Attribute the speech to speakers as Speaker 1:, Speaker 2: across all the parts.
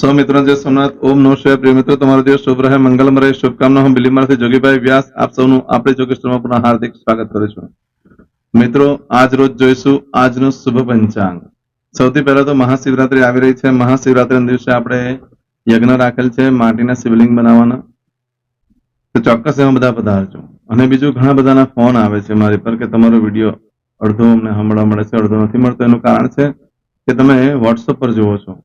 Speaker 1: સૌ મિત્રો જય સોમનાથ. ઓમ નમઃ શિવાય. પ્રિય મિત્રો, તમારો દિવસ શુભ રહે, મંગલમ રહે શુભકામના હું બિલીમારથી જોગીભાઈ વ્યાસ, આપ સૌનું આપણે જોગેશ્વરમાં પુનઃ હાર્દિક સ્વાગત કરું છું. મિત્રો, આજ રોજ જોઈશું આજનું શુભ પંચાંગ. સૌથી પહેલા તો મહાશિવરાત્રી આવી રહી છે. મહાશિવરાત્રીના દિવસે આપણે યજ્ઞ રાખેલ છે, માટીના શિવલિંગ બનાવવાના. તો ચોક્કસ એમાં બધા પધારજો. અને બીજું ઘણા બધાના ફોન આવે છે મારી પર કે તમારો વીડિયો અડધો અમને હમણાં મળે છે, અડધો નથી મળતો. એનું કારણ છે કે તમે વોટ્સઅપ પર જુઓ છો.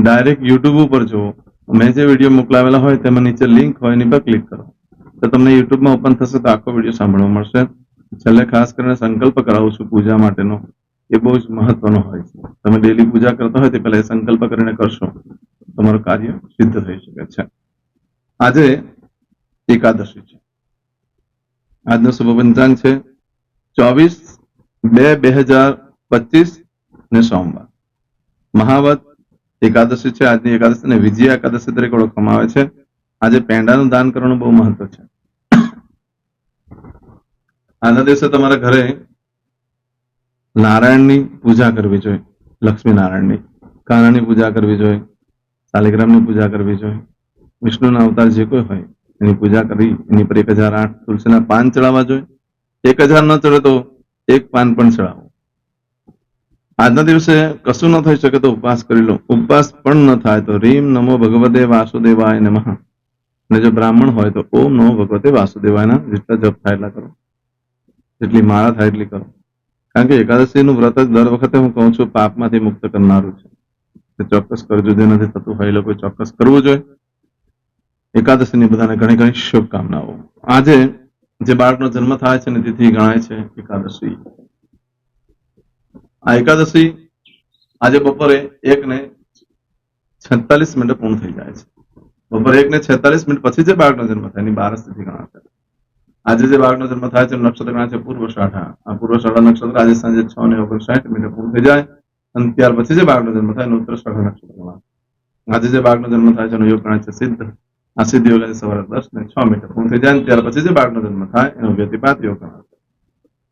Speaker 1: ડાયરેક્ટ યુટ્યુબ ઉપર જુઓ. મેં જે વીડિયો મોકલાવેલા હોય તેમાં નીચે લિંક હોય એની પર ક્લિક કરો. તો તમને યુટ્યુબમાં ઓપન થશે તો આખો વીડિયો સાંભળવા મળશે. છેલ્લે ખાસ કરીને સંકલ્પ કરાવું છું પૂજા માટેનો. એ બહુ જ મહત્વનો હોય છે. તમે ડેલી પૂજા કરતા હોય તે પહેલા એ સંકલ્પ કરીને કરશો. તમારું કાર્ય સિદ્ધ થઈ શકે છે. આજે એકાદશી છે. આજનો શુભ પંચાંગ છે. ચોવીસ બે બે હજાર પચીસ ને સોમવાર. મહાવત એકાદશી છે, આજની એકાદશી ને વિજય એકાદશી તરીકે ઓળખવામાં આવે છે. આજે પેંડાનું દાન કરવાનું બહુ મહત્વ છે. આના દિવસે તમારા ઘરે નારાયણની પૂજા કરવી જોઈએ લક્ષ્મી નારાયણની કાનાની પૂજા કરવી જોઈએ, શાલિગ્રામની પૂજા કરવી જોઈએ. વિષ્ણુના અવતાર જે કોઈ હોય, એની પૂજા કરી એની પર એક હજાર આઠ તુલસીના પાન ચડાવવા જોઈએ. એક હજાર ન ચડે તો એક પાન પણ ચડાવો. આજના દિવસે કશું ન થઈ શકે તો ઉપવાસ કરી લો. ઉપવાસ પણ ન થાય તો રીમ નમો ભગવતે વાસુદેવાય નમઃ. અને જો બ્રાહ્મણ હોય તો ઓમ નમો ભગવતે વાસુદેવાયના જેટલા જપ થાય એટલા કરો. જેટલી માળા થાય એટલી કરો. કારણ કે એકાદશીનું વ્રત જ દર વખતે હું કહું છું પાપમાંથી મુક્ત કરનારું છે. ચોક્કસ કરજો જે નથી થતું હોય એ લોકો ચોક્કસ કરવું જોઈએ. એકાદશીની બધાને ઘણી ઘણી શુભકામનાઓ. આજે જે બાળકનો જન્મ થાય છે ને તિથિ ગણાય છે એકાદશી. આ એકાદશી આજે બપોરે એક ને છેતાલીસ મિનિટે પૂર્ણ થઈ જાય છે. બપોરે એક ને છેતાલીસ મિનિટ પછી જે બાળકનો જન્મ થાય, એની બારસ તિથિ ગણાશે આજે જે બાળકનો જન્મ થાય છે, નક્ષત્ર ગણાય છે, પૂર્વ શાઠા આ પૂર્વ શાઠા નક્ષત્ર આજે સાંજે છ ને ઓગણસાઠ મિનિટે પૂર્ણ થઈ જાય અને ત્યાર પછી જે બાળકનો જન્મ થાય, એનો ઉત્તર શાખા નક્ષત્ર ગણાશે આજે જે બાળકનો જન્મ થાય છે, એનો યોગ ગણાય છે સિદ્ધ. આ સિદ્ધ યોગ આજે સવારે દસ ને છ મિનિટે પૂર્ણ થઈ જાય ત્યાર પછી જે બાળકનો જન્મ થાય, એનો વ્યતિપાત યોગ ગણાશે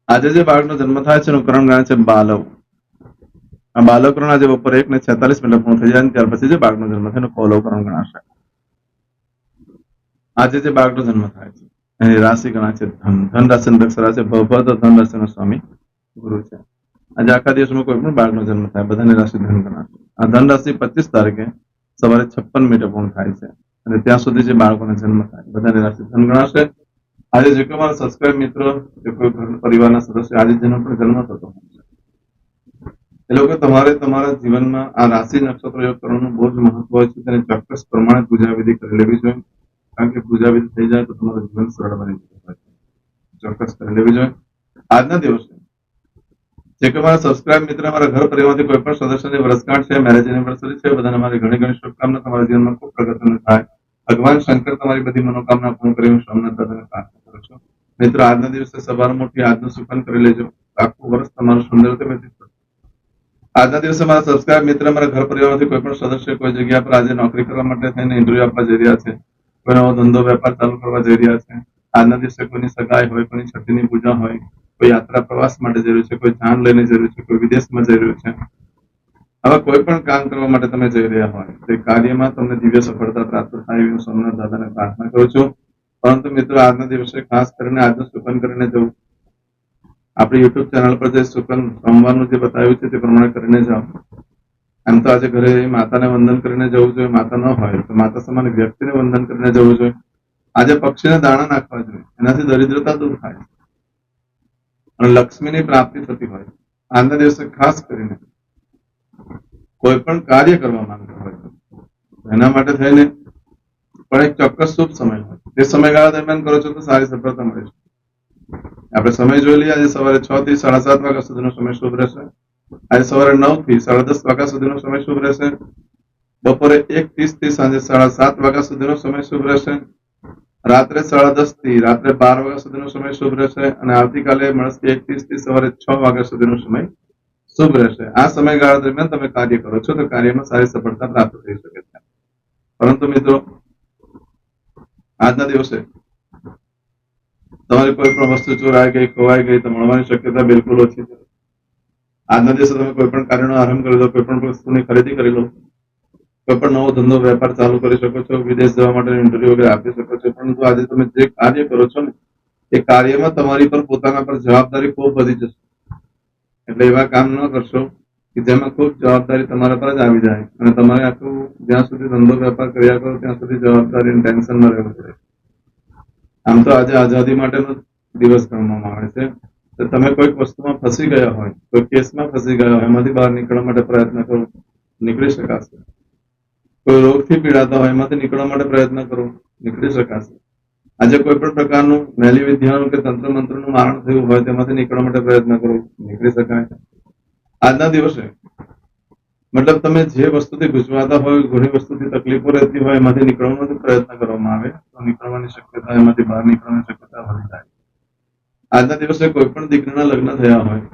Speaker 1: આજે જે બાળકનો જન્મ થાય છે, એનું કરણ ગણાય છે બાલવ. આ બાલકરણ આજે બપોરે એક ને છેતાલીસ મિનિટ પૂર્ણ થઈ જાય ત્યાર પછી જે બાળકનો જન્મ થાય, એનું કૌલવકરણ ગણાશે. આજે જે બાળકનો જન્મ થાય છે, એની રાશિ ગણાય છે ધન. ધન રાશિ છે ભવ તો ધન સ્વામી ગુરુ છે. આજે આખા દિવસમાં કોઈ પણ બાળકનો જન્મ થાય, બધાની રાશિ ધન ગણાશે આ ધન રાશિ પચીસ તારીખે સવારે છપ્પન મિનિટે પૂર્ણ થાય છે અને ત્યાં સુધી જે બાળકોનો જન્મ થાય, બધાની રાશિ ધન ગણાશે. આજે જે કોઈ મારા સબસ્ક્રાઇબ મિત્રો, જે કોઈ પરિવારના સદસ્ય, આજે જેનો પણ જન્મ થતો હોય એ લોકો તમારે તમારા જીવનમાં આ રાશિ નક્ષત્ર યોગ બહુ જ મહત્વ છે તેને ચોક્કસ પ્રમાણે પૂજા વિધિ કરી લેવી જોઈએ. કારણ કે પૂજા વિધિ થઈ જાય તો તમારું જીવન સરળ બની જતું ચોક્કસ કરી લેવી જોઈએ. આજના દિવસે જે કે મારા સબસ્ક્રાઇબ મિત્ર મારા ઘર પરિવારથી કોઈ પણ સદસ્યની વર્ષગાંઠ છે મેરેજ એનિવર્સરી છે, બધાને મારી ઘણી ઘણી શુભકામના. તમારા જીવનમાં ખૂબ પ્રગતિ થાય. ભગવાન શંકર તમારી બધી મનોકામના પૂર્ણ કરી હું સામના દાદાને પ્રાર્થના કરું છું. મિત્રો, આજના દિવસે સવાર મોટી આજનું સુકન કરી લેજો. આખું વર્ષ તમારું સુંદર રીતે વ્યતીત આજના દિવસે સબસ્ક્રાઇબ મિત્ર, મારા ઘર પરિવારમાંથી કોઈ પણ સદસ્ય કોઈ જગ્યા પર આજે નોકરી કરવા માટે થઈને ઇન્ટરવ્યુ આપવા જઈ રહ્યા છે. કોઈ નવો ધંધો, વેપાર ચાલુ કરવા જઈ રહ્યા છે. આજના દિવસે કોઈની સગાઈ હોય, કોઈની છઠ્ઠીની પૂજા હોય, કોઈ યાત્રા પ્રવાસ માટે જરૂર છે, કોઈ જાન લઈને જરૂર છે, કોઈ વિદેશમાં રહ્યું છે. આવા કોઈ પણ કામ કરવા માટે તમે જઈ રહ્યા હોય, તે કાર્યમાં તમને દિવ્ય સફળતા પ્રાપ્ત થાય એવી હું સોમનાથ દાદાને પ્રાર્થના કરું છું. પરંતુ મિત્રો, આજના દિવસે ખાસ કરીને આજનું સુપન કરીને જવું આપણી યુટ્યુબ ચેનલ પર જે સુકન સોમવારનું જે બતાવ્યું છે તે પ્રમાણે કરીને જાઓ. એમ તો આજે ઘરે માતાને વંદન કરીને જવું જોઈએ, માતા ન હોય તો માતા સમાન વ્યક્તિને વંદન કરીને જવું જોઈએ. આજે પક્ષીને દાણા નાખવા જોઈએ, એનાથી દરિદ્રતા દૂર થાય. અને લક્ષ્મીની પ્રાપ્તિ થતી હોય. આજના દિવસે ખાસ કરીને કોઈ પણ કાર્ય કરવા માંગતા હોય એના માટે થઈને પણ એક ચોક્કસ શુભ સમય હોય. તે સમયગાળા દરમિયાન કરો છો તો સારી સફળતા મળે છે. આપણે સમય જોઈ લઈએ, આજે સવારે છ થી સાડા સાત વાગ્યા સુધીનો સમય શુભ રહેશે. આજે સવારે નવથી સાડા દસ વાગ્યા સુધીનો સમય શુભ રહેશે. બપોરે એક ત્રીસથી સાંજે સાડા સાત વાગ્યા સુધીનો સમય શુભ રહેશે. રાત્રે સાડા દસથી રાત્રે બાર વાગ્યા સુધીનો સમય શુભ રહેશે અને આવતીકાલે મળશે એક ત્રીસથી સવારે છ વાગ્યા સુધીનો સમય શુભ રહેશે. આ સમયગાળા દરમિયાન તમે કાર્ય કરો છો, તો કાર્યમાં સારી સફળતા પ્રાપ્ત થઈ શકે છે. પરંતુ મિત્રો, આજના દિવસે તમારી કોઈ પણ વસ્તુ ચોરાઈ ગઈ ખોવાઈ ગઈ, તો મળવાની શક્યતા બિલકુલ ઓછી છે. આજના દિવસે તમે કોઈ પણ કાર્યનો આરંભ કરી લો કોઈ પણ વસ્તુની ખરીદી કરી લો, કોઈ પણ નવો ધંધો, વેપાર ચાલુ કરી શકો છો, વિદેશ જવા માટે ઇન્ટરવ્યુ વગેરે આપી શકો છો, પરંતુ આજે તમે જે કાર્ય કરો છો ને, એ કાર્યમાં તમારી પર પોતાના પર જવાબદારી ખૂબ વધી જશે. એટલે એવા કામ ન કરશો કે જેમાં ખૂબ જવાબદારી તમારા પર જ આવી જાય અને તમારે આખું જ્યાં સુધી ધંધો, વેપાર કર્યા કરો, ત્યાં સુધી જવાબદારી ટેન્શનમાં રહેવું પડે. આમ તો આજે આઝાદી માટેનો દિવસ ગણવામાં આવે છે. તો તમે કોઈક વસ્તુમાં ફસી ગયા હોય, કોઈ કેસમાં ફસી ગયા હોય, એમાંથી બહાર નીકળવા માટે પ્રયત્ન કરો, નીકળી શકાશે. કોઈ રોગથી પીડાતા હોય, એમાંથી નીકળવા માટે પ્રયત્ન કરો, નીકળી શકાશે. આજે કોઈ પણ પ્રકારનું મેલી વિદ્યાનું કે તંત્ર મંત્રનું મારણ થયું હોય, તેમાંથી નીકળવા માટે પ્રયત્ન કરો, નીકળી શકાય. આજના દિવસે મતલબ તમે જે વસ્તુથી ગુજવાતા હોય, ઘણી વસ્તુથી તકલીફો રહેતી હોય, એમાંથી નીકળવાનો પ્રયત્ન કરવામાં આવે. તો નીકળવાની શક્યતા, એમાંથી બહાર નીકળવાની શક્યતા વધી જાય. આજના દિવસે કોઈ પણ દીકરીના લગ્ન થયા હોય,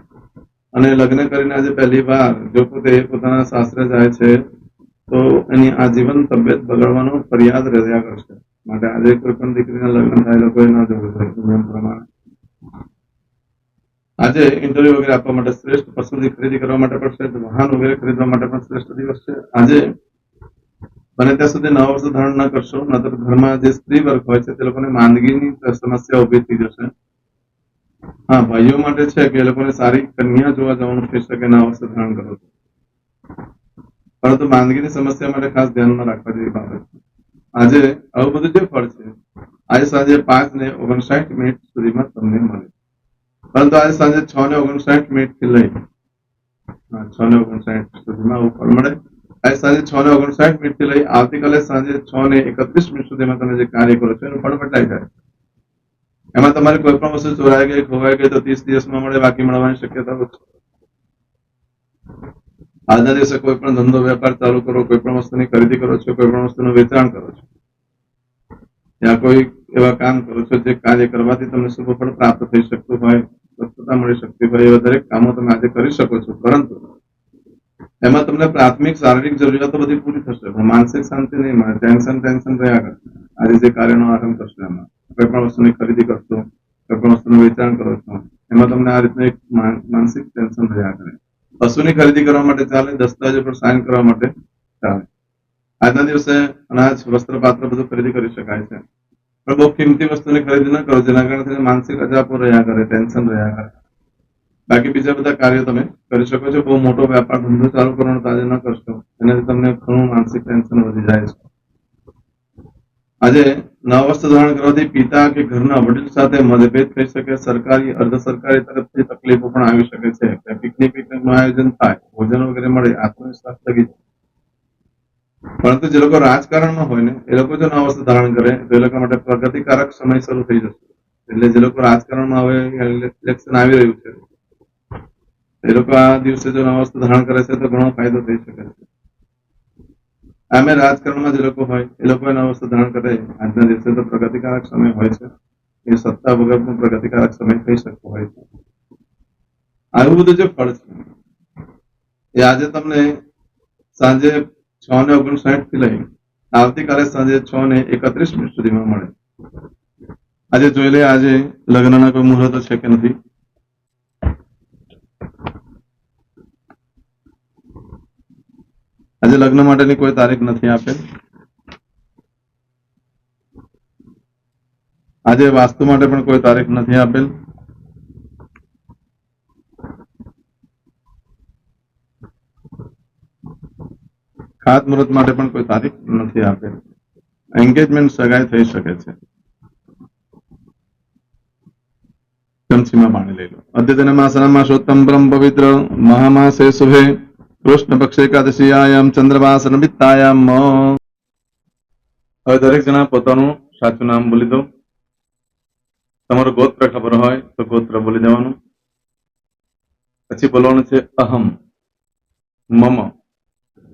Speaker 1: અને લગ્ન કરીને આજે પહેલી વાર જો પોતે પોતાના સાસરે જાય છે, તો એની આજીવન તબિયત બગડવાનો ફરિયાદ રહ્યા કરશે. માટે આજે કોઈ પણ દીકરીના લગ્ન થાય લોકોએ ન જવું જોઈએ નિયમ પ્રમાણે. આજે ઇન્ટરવ્યુ વગેરે આપવા માટે શ્રેષ્ઠ પસંદગી ખરીદી કરવા માટે પણ શ્રેષ્ઠ વાહન વગેરે ખરીદવા માટે પણ શ્રેષ્ઠ દિવસ છે. આજે બને ત્યાં સુધી નવા વર્ષ ધારણ ન કરશો નતર ઘરમાં જે સ્ત્રી વર્ગ હોય છે, તે લોકોને માંદગીની સમસ્યા ઊભી થઈ જશે. હા, ભાઈઓ માટે છે કે એ લોકોને સારી કન્યા જોવા જવાનું થઈ શકે, નવા વર્ષ ધારણ કરો. પરંતુ માંદગીની સમસ્યા માટે ખાસ ધ્યાનમાં રાખવા જેવી બાબત આજે આવું બધું જે ફળ છે, આજે સાંજે પાંચ ને ઓગણસાઠ મિનિટ સુધીમાં તમને મળે. પરંતુ આજે સાંજે છ ને ઓગણસાઠ મિનિટથી લઈ. છ ને ઓગણસાઠ સુધીમાં આવું મળે. આજે સાંજે છ ને ઓગણસાઠ મિનિટથી લઈ. આવતીકાલે સાંજે છ ને એકત્રીસ મિનિટ સુધીમાં તમે જે કાર્ય કરો છો, એનું ફળ બદલાઈ જાય. એમાં તમારે કોઈ પણ વસ્તુ ચોરાઈ ગઈ, ખોવાઈ ગઈ, તો ત્રીસ દિવસમાં મળે, બાકી મળવાની શક્યતા ઓછી આજના દિવસે કોઈ પણ ધંધો, વેપાર ચાલુ કરો, કોઈ પણ વસ્તુની ખરીદી કરો છો, કોઈ પણ વસ્તુનું વેચાણ કરો છો. ત્યાં કોઈ એવા કામ કરો છો, જે કાર્ય કરવાથી તમને શુભ ફળ પ્રાપ્ત થઈ શકતું હોય. સ્વસ્થતા મળી શકતી હોય એવા દરેક કામો તમે આજે કરી શકો છો, પરંતુ એમાં તમને પ્રાથમિક શારીરિક જરૂરિયાતો બધી પૂરી થશે, પણ માનસિક શાંતિ નહીં મળે, ટેન્શન ટેન્શન રહ્યા કરશે આજે જે કાર્યનો આરંભ કરશો એમાં, કોઈ પણ વસ્તુની ખરીદી કરશો, કોઈ પણ વસ્તુનું વેચાણ કરો છો, એમાં તમને આ રીતનું એક માનસિક ટેન્શન રહ્યા કરે. પશુની ખરીદી કરવા માટે ચાલે, દસ્તાવેજો પર સાઇન કરવા માટે ચાલે. આજના દિવસે અનાજ, વસ્ત્ર, પાત્ર બધું ખરીદી કરી શકાય છે. પણ બહુ કિંમતી વસ્તુની ખરીદી ન કરો, જેના કારણે માનસિક અજાપો રહ્યા કરે, ટેન્શન રહ્યા કરે. બાકી બીજા બધા કાર્યો તમે કરી શકો છો. બહુ મોટો વેપાર ધંધો ચાલુ કરવાનો તાજે ન કરશો. એનાથી તમને ઘણું માનસિક ટેન્શન વધી જાય છે. આજે નવા વસ્તુ ધારણ કરવાથી પિતા કે ઘરના વડીલ સાથે મતભેદ થઈ શકે, સરકારી, અર્ધ સરકારી તરફથી તકલીફો પણ આવી શકે છે. પિકનિક પિકનિકનું આયોજન થાય, ભોજન વગેરે મળે, આત્મવિશ્વાસ લગી જાય. પરંતુ જે લોકો રાજકારણમાં હોય ને, એ લોકો જો નવા વસ્તુ ધારણ કરે, તો એ લોકો માટે પ્રગતિકારક સમય શરૂ થઈ જશે. એટલે જે લોકો રાજકારણમાં હવે ઇલેક્શન આવી રહ્યું છે, એ લોકો આ દિવસે જો નવા વસ્તુ ધારણ કરે છે, તો ઘણો ફાયદો થઈ શકે છે. આમે રાજકારણમાં જે લોકો હોય, એ લોકો નવા વસ્તુ ધારણ કરે, આજના દિવસે તો પ્રગતિકારક સમય હોય છે. એ સત્તા વગરનો પ્રગતિકારક સમય થઈ શકતો હોય છે. આવું બધું જે ફળ છે, એ આજે તમને સાંજે છ ને ઓગણસાઠથી લઈ આવતીકાલે સાંજે છ ને એકત્રીસ મિનિટ સુધીમાં મળે. આજે જોઈ લઈએ આજે લગ્નના કોઈ મુહૂર્ત છે કે નથી? આજે લગ્ન માટેની કોઈ તારીખ નથી આપેલ? આજે વાસ્તુ માટે પણ કોઈ તારીખ નથી આપેલ? ખાત મુહૂર્ત માટે પણ કોઈ તારીખ નથી આપેલ. એન્ગેજમેન્ટ સગાઈ થઈ શકે છે. દરેક જણા પોતાનું સાચું નામ બોલી દો. તમારું ગોત્ર ખબર હોય તો ગોત્ર બોલી દેવાનું. પછી બોલવાનું છે અહમ, મમ.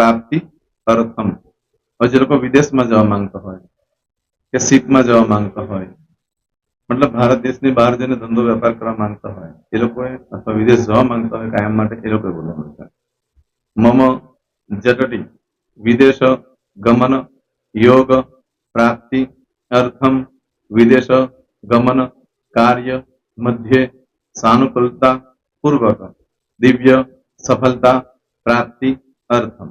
Speaker 1: પ્રાપ્તિ અર્થમ હવે જે લોકો વિદેશમાં જવા માંગતા હોય કે શીપમાં જવા માંગતા હોય મતલબ ભારત દેશની બહાર જઈને ધંધો વેપાર કરવા માંગતા હોય એ લોકોએ અથવા વિદેશ જવા માંગતા હોય કાયમ માટે એ લોકોએ બોલવાનું છે મમ જટટી વિદેશ ગમન યોગ પ્રાપ્તિ અર્થમ વિદેશ ગમન કાર્ય મધ્યે સાનુકૂલતા પૂર્વક દિવ્ય સફળતા પ્રાપ્તિ અર્થમ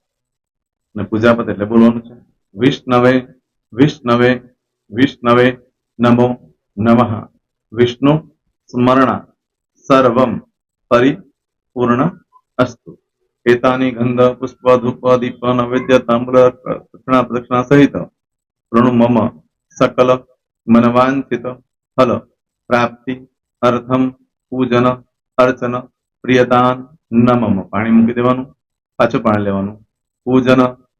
Speaker 1: અને પૂજા એટલે બોલવાનું છે. વિષ્ણવે વિષ્ણવે વિષ્ણવે નમો નમઃ. વિષ્ણુ સ્મરણા સર્વમ પરિપૂર્ણ અસ્તુ. એતાની ગંધ, પુષ્પ, ધૂપ, દીપ, નૈવેદ્ય તામ્ર દક્ષિણા પ્રદક્ષિણા સહિત ઋણુ, મમ, સકલ, મનવાંછિત ફલ, પ્રાપ્તિ, અર્થમ, પૂજન, અર્ચન, પ્રિયદાન મમ પાણી મૂકી દેવાનું, પાછું પાણી લેવાનું. પૂજન